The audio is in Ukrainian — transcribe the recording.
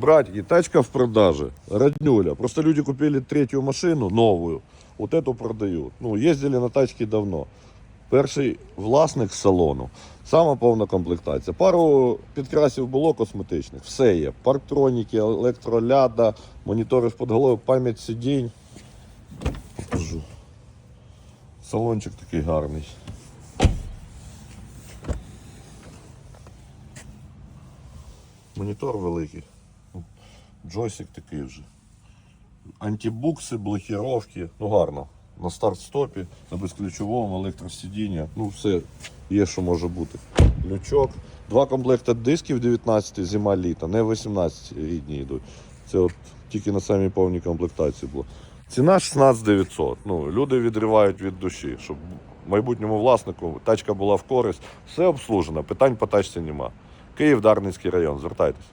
Братьки, тачка в продаже. Роднуля. Просто люди купили третью машину, новую. Вот эту продают. Ну, ездили на тачке давно. Перший власник салону. Сама повна комплектація. Пару підкрасів було косметичних. Все є. Парктроніки, електроляда, монітори в подголов'я, пам'ять сидінь. Покажу. Салончик такий гарний. Монітор великий. Джойстик такий вже. Антибукси, блокіровки. Ну гарно. На старт-стопі, на безключовому, електросидіння. Ну все є, що може бути. Лючок. Два комплекти дисків 19 зима літа, не 18 рідні йдуть. Це от тільки на самій повній комплектації було. Ціна 16 900. Ну, люди відривають від душі, щоб майбутньому власнику тачка була в користь. Все обслужено, питань по тачці нема. Київ, Дарницький район, звертайтесь.